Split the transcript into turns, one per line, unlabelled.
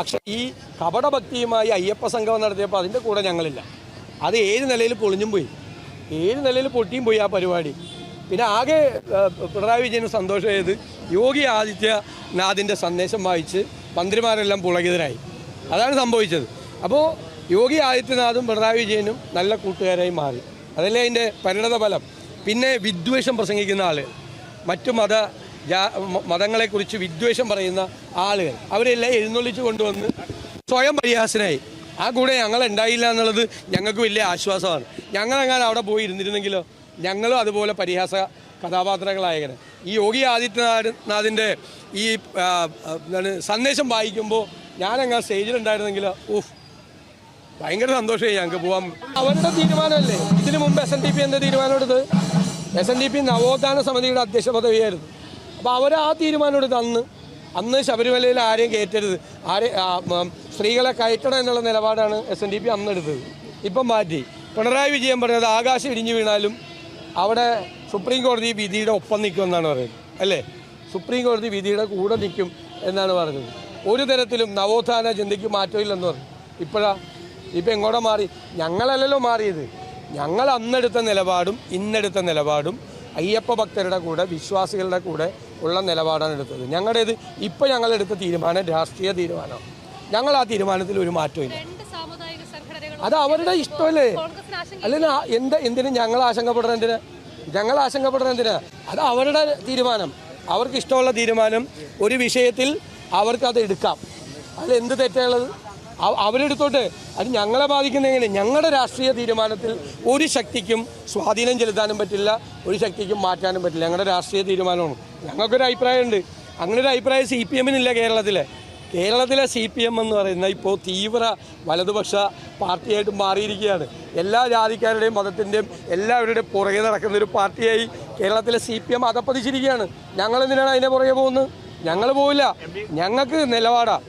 പക്ഷേ ഈ കപടഭക്തിയുമായി അയ്യപ്പ സംഗമം നടത്തിയപ്പോൾ അതിന്റെ കൂടെ ഞങ്ങളില്ല. അത് ഏത് നിലയിൽ പൊളിഞ്ഞും പോയി. ഏത് നിലയിൽ പൊട്ടിയും പോയി ആ പരിപാടി. പിന്നെ ആകെ പിണറായി വിജയന് സന്തോഷമായത് യോഗി ആദിത്യനാഥിന്റെ സന്ദേശം വായിച്ച് മന്ത്രിമാരെല്ലാം പുളകിതരായി അതാണ് സംഭവിച്ചത്. അപ്പോൾ യോഗി ആദിത്യനാഥും പിണറായി വിജയനും നല്ല കൂട്ടുകാരായി മാറി. അതല്ലേ അതിന്റെ പരിണത ഫലം പിന്നെ വിദ്വേഷം പ്രസംഗിക്കുന്ന ആൾ മറ്റു മത മതങ്ങളെക്കുറിച്ച് വിദ്വേഷം പറയുന്ന ആളുകൾ. അവരെല്ലാം എഴുന്നള്ളിച്ച് കൊണ്ടുവന്ന് സ്വയം പരിഹാസനായി. ആ കൂടെ ഞങ്ങൾ ഉണ്ടായില്ല എന്നുള്ളത് ഞങ്ങൾക്ക് വലിയ ആശ്വാസമാണ്. ഞങ്ങളെങ്ങാനും അവിടെ പോയി ഇരുന്നിരുന്നെങ്കിലോ ഞങ്ങളും അതുപോലെ പരിഹാസ കഥാപാത്രങ്ങളായകന് ഈ യോഗി ആദിത്യനാഥിന്റെ നാഥിന്റെ ഈ ആ, ആ, എന്താണ് സന്ദേശം വായിക്കുമ്പോൾ ഞാനങ്ങനെ സ്റ്റേജിലുണ്ടായിരുന്നെങ്കിലോ ഊഫ് ഭയങ്കര സന്തോഷമായി ഞങ്ങൾക്ക് പോവാൻ. അവരുടെ തീരുമാനമല്ലേ? ഇതിനു മുമ്പ് എസ് എൻ ഡി പി എന്താ തീരുമാനം എടുത്തത് എസ് എൻ ഡി പി നവോത്ഥാന സമിതിയുടെ അധ്യക്ഷ പദവിയായിരുന്നു. അപ്പോൾ അവർ ആ തീരുമാനം എടുത്ത് അന്ന് അന്ന് ശബരിമലയിൽ ആരെയും കയറ്റരുത്. ആരെ സ്ത്രീകളെ കയറ്റണം എന്നുള്ള നിലപാടാണ് എസ് എൻ ഡി പി അന്ന് എടുത്തത്. ഇപ്പം മാറ്റി. പിണറായി വിജയൻ പറഞ്ഞത് ആകാശം ഇടിഞ്ഞു വീണാലും അവിടെ സുപ്രീം കോടതി വിധിയുടെ ഒപ്പം നിൽക്കുമെന്നാണ് പറയുന്നത്. അല്ലേ? സുപ്രീം കോടതി വിധിയുടെ കൂടെ നിൽക്കും എന്നാണ് പറഞ്ഞത്. ഒരു തരത്തിലും നവോത്ഥാന ചിന്തയ്ക്ക് മാറ്റമില്ലെന്ന് പറഞ്ഞു. ഇപ്പോഴാ ഇപ്പം എങ്ങോട്ടാ മാറി? ഞങ്ങളല്ലല്ലോ മാറിയത്. ഞങ്ങൾ അന്നെടുത്ത നിലപാടും ഇന്നെടുത്ത നിലപാടും അയ്യപ്പ ഭക്തരുടെ കൂടെ വിശ്വാസികളുടെ കൂടെ ഉള്ള നിലപാടാണ് എടുത്തത്. ഞങ്ങളുടേത് ഇപ്പം ഞങ്ങളെടുത്ത തീരുമാനം രാഷ്ട്രീയ തീരുമാനമാണ് ഞങ്ങൾ ആ തീരുമാനത്തിൽ ഒരു
സംഘടനകളും
അത് അവരുടെ ഇഷ്ടമല്ലേ? അല്ലെങ്കിൽ എന്ത് എന്തിനും ഞങ്ങൾ ആശങ്കപ്പെടുന്നതിന് എന്തിനാ? ഞങ്ങൾ ആശങ്കപ്പെടുന്നതിന് എന്തിനാ? അത് അവരുടെ തീരുമാനം. അവർക്ക് ഇഷ്ടമുള്ള തീരുമാനം ഒരു വിഷയത്തിൽ അവർക്ക് അത് എടുക്കാം. അതിൽ എന്ത് തെറ്റുള്ളത് അവരെടുത്തോട്ട് അത് ഞങ്ങളെ ബാധിക്കുന്നെങ്കിൽ ഞങ്ങളുടെ രാഷ്ട്രീയ തീരുമാനത്തിൽ ഒരു ശക്തിക്കും സ്വാധീനം ചെലുത്താനും പറ്റില്ല ഒരു ശക്തിക്കും മാറ്റാനും പറ്റില്ല. ഞങ്ങളുടെ രാഷ്ട്രീയ തീരുമാനമാണ്. ഞങ്ങൾക്കൊരു അഭിപ്രായമുണ്ട്. അങ്ങനെ ഒരു അഭിപ്രായം സി പി എമ്മിനില്ല കേരളത്തിലെ. കേരളത്തിലെ സി പി എം എന്ന് പറയുന്ന ഇപ്പോൾ തീവ്ര വലതുപക്ഷ പാർട്ടിയായിട്ട് മാറിയിരിക്കുകയാണ്. എല്ലാ ജാതിക്കാരുടെയും മതത്തിന്റെയും എല്ലാവരുടെയും പുറകെ നടക്കുന്ന ഒരു പാർട്ടിയായി കേരളത്തിലെ സി പി എം അതപ്പതിച്ചിരിക്കുകയാണ് ഞങ്ങളെന്തിനാണ് അതിനെ പുറകെ പോകുന്നത്? ഞങ്ങൾ പോവില്ല. ഞങ്ങൾക്ക് നിലപാടാണ്